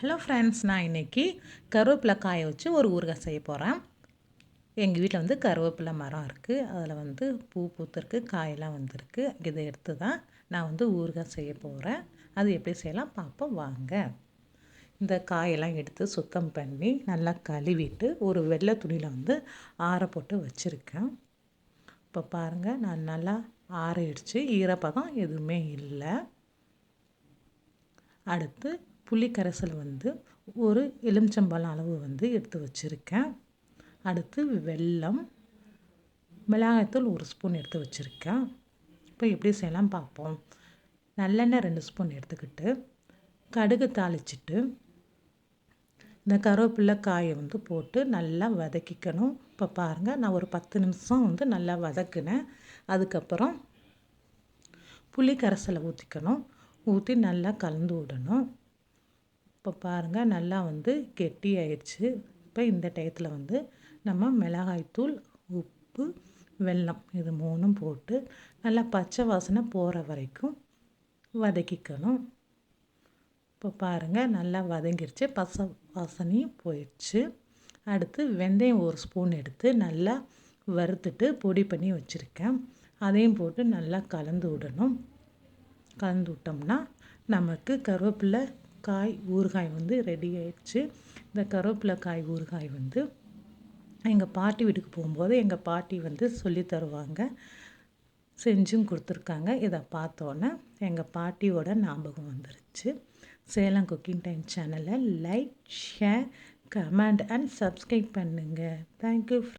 Hello friends நான் இன்றைக்கி கருவேப்பிலை காய வச்சு ஒரு ஊறுகாய் செய்ய போகிறேன் எங்கள் வீட்டில் வந்து கருவேப்பிலை மரம் இருக்குது அதில் வந்து பூ பூத்துருக்கு காயெல்லாம் வந்திருக்கு. இதை எடுத்து தான் நான் வந்து ஊறுகாய் செய்ய போகிறேன் அது எப்படி செய்யலாம் பார்ப்போம். வாங்க. இந்த காயெல்லாம் எடுத்து சுத்தம் பண்ணி நல்லா கழுவிட்டு ஒரு வெள்ளை துணியில் வந்து ஆற போட்டு வச்சுருக்கேன். இப்போ பாருங்கள் நான் நல்லா ஆறிடுச்சு. ஈரப்பதம் எதுவுமே இல்லை. அடுத்து புளி கரைசல் வந்து ஒரு எலுமிச்சம்பழம் அளவு வந்து எடுத்து வச்சுருக்கேன். அடுத்து வெல்லம் மிளகாய்த்தூள் ஒரு ஸ்பூன் எடுத்து வச்சுருக்கேன். இப்போ எப்படி செய்யலாம் பார்ப்போம். நல்லெண்ணெய் ரெண்டு ஸ்பூன் எடுத்துக்கிட்டு கடுகு தாளிச்சிட்டு இந்த கருவேப்பிலை காயை வந்து போட்டு நல்லா வதக்கிக்கணும். இப்போ பாருங்கள் நான் ஒரு பத்து நிமிஷம் வந்து நல்லா வதக்கினேன். அதுக்கப்புறம் புளி கரைசலை ஊற்றிக்கணும் ஊற்றி நல்லா கலந்து விடணும். இப்போ பாருங்கள் நல்லா வந்து கெட்டி ஆயிடுச்சு. இப்போ இந்த டயத்தில் வந்து நம்ம மிளகாய்த்தூள் உப்பு வெல்லம் இது மூணும் போட்டு நல்லா பச்சை வாசனை போகிற வரைக்கும் வதக்கிக்கணும். இப்போ பாருங்கள் நல்லா வதங்கிருச்சு. பச்சை வாசனையும் போயிடுச்சு. அடுத்து வெந்தயம் ஒரு ஸ்பூன் எடுத்து நல்லா வறுத்துட்டு பொடி பண்ணி வச்சுருக்கேன். அதையும் போட்டு நல்லா கலந்து விடணும். கலந்து விட்டோம்னா நமக்கு கருவேப்பிலை காய் ஊறுகாய் வந்து ரெடி ஆயிடுச்சு. இந்த கருவேப்பிலை காய் ஊறுகாய் வந்து எங்கள் பாட்டி வீட்டுக்கு போகும்போது எங்கள் பாட்டி வந்து சொல்லி தருவாங்க. செஞ்சும் கொடுத்துருக்காங்க. இதை பார்த்தோன்னே எங்கள் பாட்டியோட ஞாபகம் வந்துருச்சு. சேலம் குக்கிங் டைம் சேனலை like share comment and subscribe பண்ணுங்கள் தேங்க்யூ